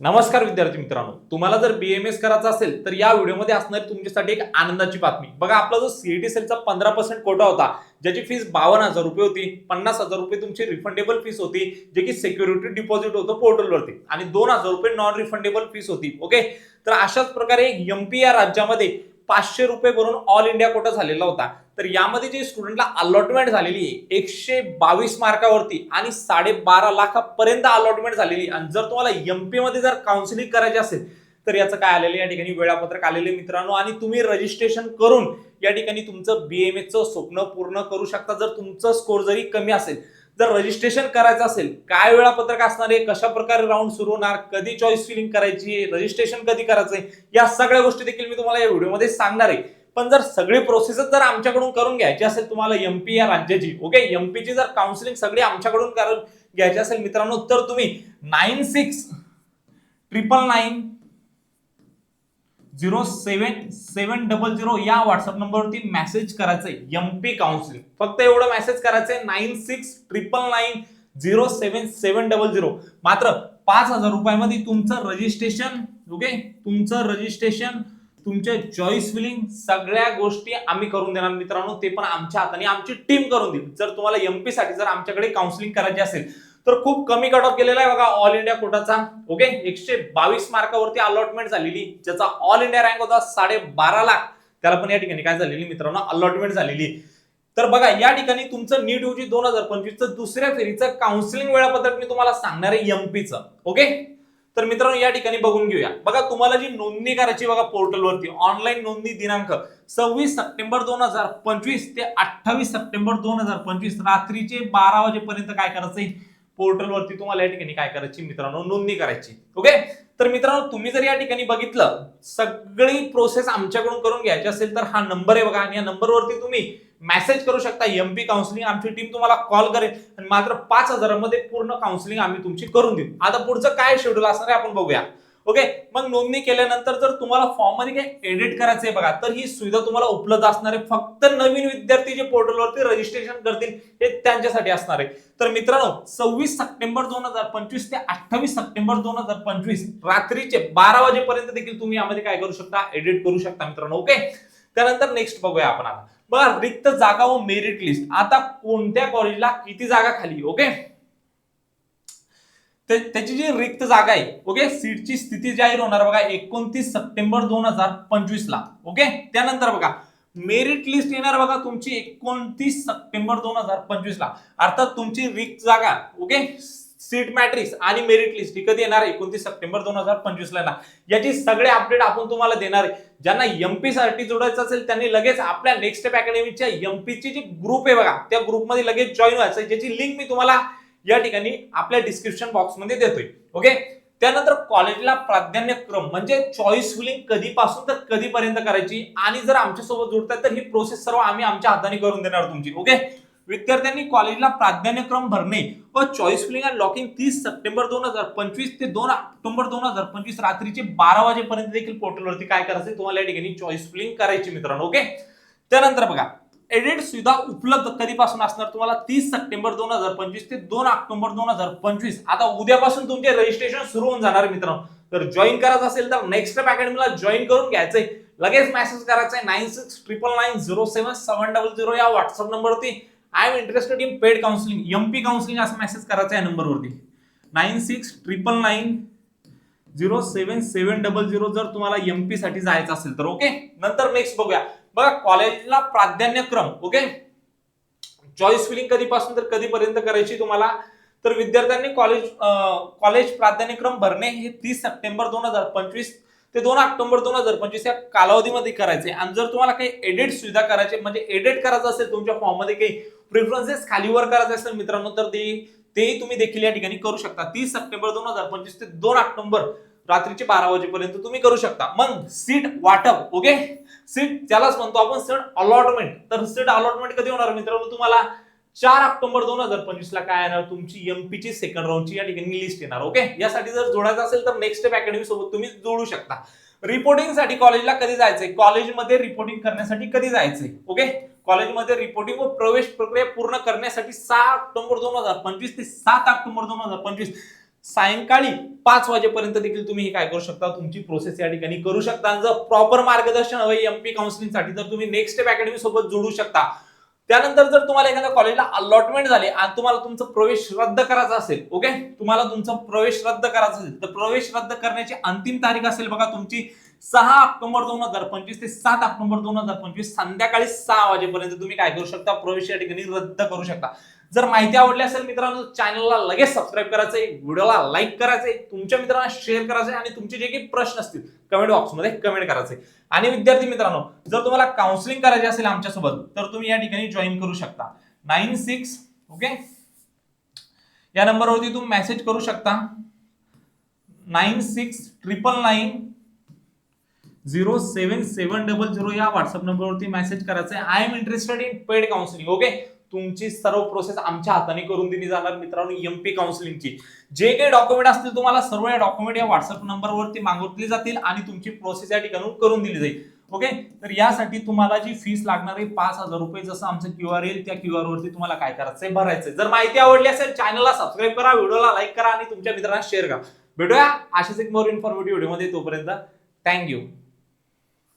नमस्कार विद्यार्थी मित्रांनो. तुम्हाला जर बीएमएस करायचं असेल तर या व्हिडिओमध्ये असणारी तुमच्यासाठी एक आनंदाची बातमी. बघा आपला जो सीईटी सेलचा पंधरा पर्सेंट कोटा होता ज्याची फीस बावन्न हजार रुपये होती पन्नास हजार रुपये तुमची रिफंडेबल फीस होती जे की सिक्युरिटी डिपॉझिट होतं पोर्टलवरती आणि दोन हजार रुपये नॉन रिफंडेबल फीस होती ओके तर अशाच प्रकारे एमपी या राज्यामध्ये पाचशे रुपये भरून ऑल इंडिया कोटा झालेला होता. तर यामध्ये जे स्टुडंटला अलॉटमेंट झालेली आहे एकशे बावीस मार्कावरती आणि साडेबारा लाखापर्यंत अलॉटमेंट झालेली आणि जर तुम्हाला एमपी मध्ये जर काउन्सिलिंग करायची असेल तर याचं काय आलेलं आहे? या ठिकाणी वेळापत्रक आलेले मित्रांनो. आणि तुम्ही रजिस्ट्रेशन करून या ठिकाणी तुमचं बीएमएचं स्वप्न पूर्ण करू शकता. जर तुमचं स्कोर जरी कमी असेल जर रजिस्ट्रेशन करायचं असेल काय वेळापत्रक असणार आहे कशा प्रकारे राऊंड सुरू होणार कधी चॉईस फिलिंग करायची रजिस्ट्रेशन कधी करायचंय या सगळ्या गोष्टी देखील मी तुम्हाला या व्हिडिओमध्ये सांगणार आहे. पण जर सगळी प्रोसेस जर आमच्याकडून करून घ्यायची असेल तुम्हाला एमपी या राज्याची ओके एमपीची जर काउन्सिलिंग सगळी आमच्याकडून करून घ्यायची असेल मित्रांनो तर तुम्ही nine six triple nine zero seven seven double zero या व्हॉट्सअप नंबरवरती मेसेज करायचंय. एमपी काउन्सिलिंग फक्त एवढं मेसेज करायचंय nine six triple nine zero seven seven double zero मात्र पाच हजार रुपयामध्ये तुमचं रजिस्ट्रेशन ओके तुमचं रजिस्ट्रेशन तुमचे चॉईस फिलिंग सगळ्या गोष्टी आम्ही करून देणार मित्रांनो. ते पण आमच्या हाताने आमची टीम करून देईल. जर तुम्हाला एमपी साठी जर आमच्याकडे काउन्सिलिंग करायची असेल तर खूप कमी कट ऑफ केलेला आहे बघा ऑल इंडिया कोटाचा. ओके एकशे बावीस मार्कावरती अलॉटमेंट झालेली. ज्याचा ऑल इंडिया रँक होता साडे बारा लाख. त्याला पण या ठिकाणी काय झालेली मित्रांनो? अलॉटमेंट झालेली. तर बघा या ठिकाणी तुमचं नीट यूजी दोन हजार पंचवीसचं. दुसऱ्या फेरीचं काउन्सिलिंग वेळापत्रक मी तुम्हाला सांगणार आहे एमपीचं ओके तर मित्रांनो या ठिकाणी बघून घेऊया. बघा तुम्हाला जी नोंदणी करायची बघा पोर्टलवरती. ऑनलाईन नोंदणी दिनांक सव्वीस सप्टेंबर दोन हजार पंचवीस ते अठ्ठावीस सप्टेंबर दोन हजार पंचवीस. रात्रीचे बारा वाजेपर्यंत काय करायचंय पोर्टलवरती तुम्हाला या ठिकाणी काय करायची मित्रांनो नोंदणी करायची. ओके तर मित्रांनो तुम्ही जर या ठिकाणी बघितलं सगळी प्रोसेस आमच्याकडून करून घ्यायची असेल तर हा नंबर आहे बघा. आणि या नंबरवरती तुम्ही मेसेज करू शकता एमपी काउन्सिलिंग आमची टीम तुम्हाला कॉल करेल. आणि मात्र पाच हजारामध्ये पूर्ण काउन्सिलिंग आम्ही तुमची करून देऊ. आता पुढचं काय शेड्यूल असणार आहे आपण बघूया. ओके मग नोंदणी केल्यानंतर जर तुम्हाला फॉर्ममध्ये काही एडिट करायचंय बघा तर ही सुविधा तुम्हाला उपलब्ध असणार आहे. फक्त नवीन विद्यार्थी जे पोर्टलवरती रजिस्ट्रेशन करतील हे त्यांच्यासाठी असणार आहे. तर मित्रांनो सव्वीस सप्टेंबर दोन हजार पंचवीस ते अठ्ठावीस सप्टेंबर दोन हजार पंचवीस रात्रीचे बारा वाजेपर्यंत देखील तुम्ही यामध्ये काय करू शकता? एडिट करू शकता मित्रांनो ओके त्यानंतर नेक्स्ट बघूया आपण आता. बघा रिक्त जागा व मेरिट लिस्ट आता कोणत्या कॉलेजला किती जागा खाली ओके त्याची जी रिक्त जागा आहे ओके सीटची स्थिती जाहीर होणार बघा एकोणतीस सप्टेंबर दोन हजार पंचवीस ला ओके त्यानंतर बघा मेरिट लिस्ट येणार बघा तुमची एकोणतीस सप्टेंबर दोन हजार पंचवीस ला अर्थात तुमची रिक्त जागा ओके सीट मॅट्रिक्स आणि मेरिट लिस्ट ही कधी येणार एकोणतीस सप्टेंबर दोन हजार पंचवीस ला येणार. याची सगळे अपडेट आपण तुम्हाला देणार आहे. ज्यांना एमपी साठी जोडायचं असेल त्यांनी लगेच आपल्या नेक्स्ट अकॅडमीच्या एमपीची जी ग्रुप आहे बघा त्या ग्रुपमध्ये लगेच जॉईन व्हायचं ज्याची लिंक मी तुम्हाला या ठिकाणी आपल्या डिस्क्रिप्शन बॉक्समध्ये देतोय. ओके त्यानंतर कॉलेजला प्राधान्यक्रम म्हणजे चॉईस फिलिंग कधीपासून तर कधीपर्यंत करायची? आणि जर आमच्यासोबत जोडताय तर ही प्रोसेस सर्व आम्ही आमच्या हाताने करून देणार तुमची. ओके विद्यार्थ्यांनी कॉलेजला प्राधान्यक्रम भरणे व चॉईस फिलिंग अँड लॉकिंग तीस सप्टेंबर दोन हजार पंचवीस ते दोन ऑक्टोबर दोन हजार पंचवीस रात्रीचे बारा वाजेपर्यंत देखील पोर्टलवरती काय करायचं तुम्हाला या ठिकाणी चॉईस फिलिंग करायची मित्रांनो. ओके त्यानंतर बघा एडिट सुविधा उपलब्ध कधीपासून असणार तुम्हाला? तीस सप्टेंबर दोन हजार पंचवीस ते दोन ऑक्टोबर दोन हजार पंचवीस. आता उद्यापासून तुमचे रजिस्ट्रेशन सुरू होऊन जाणार मित्रांनो. तर जॉईन करायचं असेल तर नेक्स्ट अकॅडमीला जॉईन करून घ्यायचंय. लगेच मेसेज करायचा आहे nine six triple nine zero seven seven double zero या व्हॉट्सअप नंबरवरती. I am interested in paid counselling MP counselling असं मेसेज करायचा आहे नंबरवरती. Nine six triple nine zero seven seven double zero जर तुम्हाला एमपी साठी जायचं असेल तर ओके नंतर नेक्स्ट बघूया. बघा कॉलेजला प्राधान्यक्रम ओके चॉईस फिलिंग कधीपासून तर कधीपर्यंत करायची तुम्हाला? तर विद्यार्थ्यांनी कॉलेज कॉलेज प्राधान्यक्रम भरणे हे तीस सप्टेंबर दोन हजार पंचवीस ते दोन ऑक्टोबर दोन हजार पंचवीस या कालावधीमध्ये करायचे. आणि जर तुम्हाला काही एडिट सुविधा करायचे म्हणजे एडिट करायचं असेल तुमच्या फॉर्ममध्ये काही प्रिफरन्सेस खालीवर करायचे असेल मित्रांनो तर ते तेही तुम्ही देखील या ठिकाणी करू शकता. तीस सप्टेंबर दोन हजार पंचवीस ते दोन ऑक्टोबर रात्रीचे बारा वाजेपर्यंत तुम्ही करू शकता. मग सीट वाटप ओके सीट त्यालाच म्हणतो आपण सीट अलॉटमेंट तर सीट अलॉटमेंट कधी होणार मित्रांनो? तुम्हाला चार ऑक्टोबर दोन हजार पंचवीस ला काय येणार? तुमची एमपी ची सेकंड राऊंडची या ठिकाणी लिस्ट येणार ओके यासाठी जर जोडायचं असेल तर नेक्स्ट स्टेप अकॅडमी सोबत तुम्ही जोडू शकता. रिपोर्टिंगसाठी कॉलेजला कधी जायचंय? कॉलेजमध्ये रिपोर्टिंग करण्यासाठी कधी जायचंय? ओके कॉलेजमध्ये रिपोर्टिंग व प्रवेश प्रक्रिया पूर्ण करण्यासाठी सहा ऑक्टोबर दोन हजार पंचवीस ते सात ऑक्टोबर दोन हजार पंचवीस. सायंकाळी पाच वाजेपर्यंत देखील तुम्ही हे काय करू शकता? तुमची प्रोसेस या ठिकाणी करू शकता. जर प्रॉपर मार्गदर्शन हवं एमपी काउन्सिलिंगसाठी तर तुम्ही नेक्स्ट स्टेप अकॅडमी सोबत जोडू शकता. त्यानंतर जर तुम्हाला एखाद्या कॉलेजला अलॉटमेंट झाले आणि तुम्हाला तुमचं प्रवेश रद्द करायचा असेल ओके तुम्हाला तुमचा प्रवेश रद्द करायचा असेल तर प्रवेश रद्द करण्याची अंतिम तारीख असेल बघा तुमची सहा ऑक्टोबर दोन हजार पंचवीस ते सात ऑक्टोबर दोन हजार पंचवीस संध्याकाळी सहा वाजेपर्यंत तुम्ही काय करू शकता? प्रवेश या ठिकाणी रद्द करू शकता. जर माहिती आवडली असेल मित्रांनो चॅनलला लगेच सबस्क्राईब करायचंय व्हिडिओला लाईक करायचंय तुमच्या मित्रांना शेअर करायचंय आणि तुमचे जे काही प्रश्न असतील कमेंट बॉक्समध्ये कमेंट करायचे आणि विद्यार्थी मित्रांनो जर तुम्हाला काउन्सिलिंग करायचे असेल आमच्यासोबत तर तुम्ही या ठिकाणी जॉईन करू शकता. नाईन सिक्स ओके या नंबरवरती तुम्ही मेसेज करू शकता. Nine six triple nine zero seven seven double zero या व्हॉट्सअप नंबरवरती मेसेज करायचा आहे I am interested in paid counselling okay तुमची सर्व प्रोसेस आमच्या हाताने करून दिली जाणार मित्रांनो एमपी काउन्सिलिंगची जे काही डॉक्युमेंट असतील तुम्हाला सर्व या डॉक्युमेंट या व्हॉट्सअप नंबरवरती मागवली जातील आणि तुमची प्रोसेस या ठिकाणी करून दिली जाईल. ओके तर यासाठी तुम्हाला जी फीस लागणार आहे पाच हजार रुपये जसं आमचं क्यू आर येईल त्या क्यू आर वरती तुम्हाला काय करायचंय भरायचंय जर माहिती आवडली असेल चॅनलला सबस्क्राईब करा व्हिडिओला लाईक करा आणि तुमच्या मित्रांना शेअर करा. भेटूया. अशाच एक मोर इन्फॉर्मेटिव्ह व्हिडिओमध्ये तोपर्यंत. थँक्यू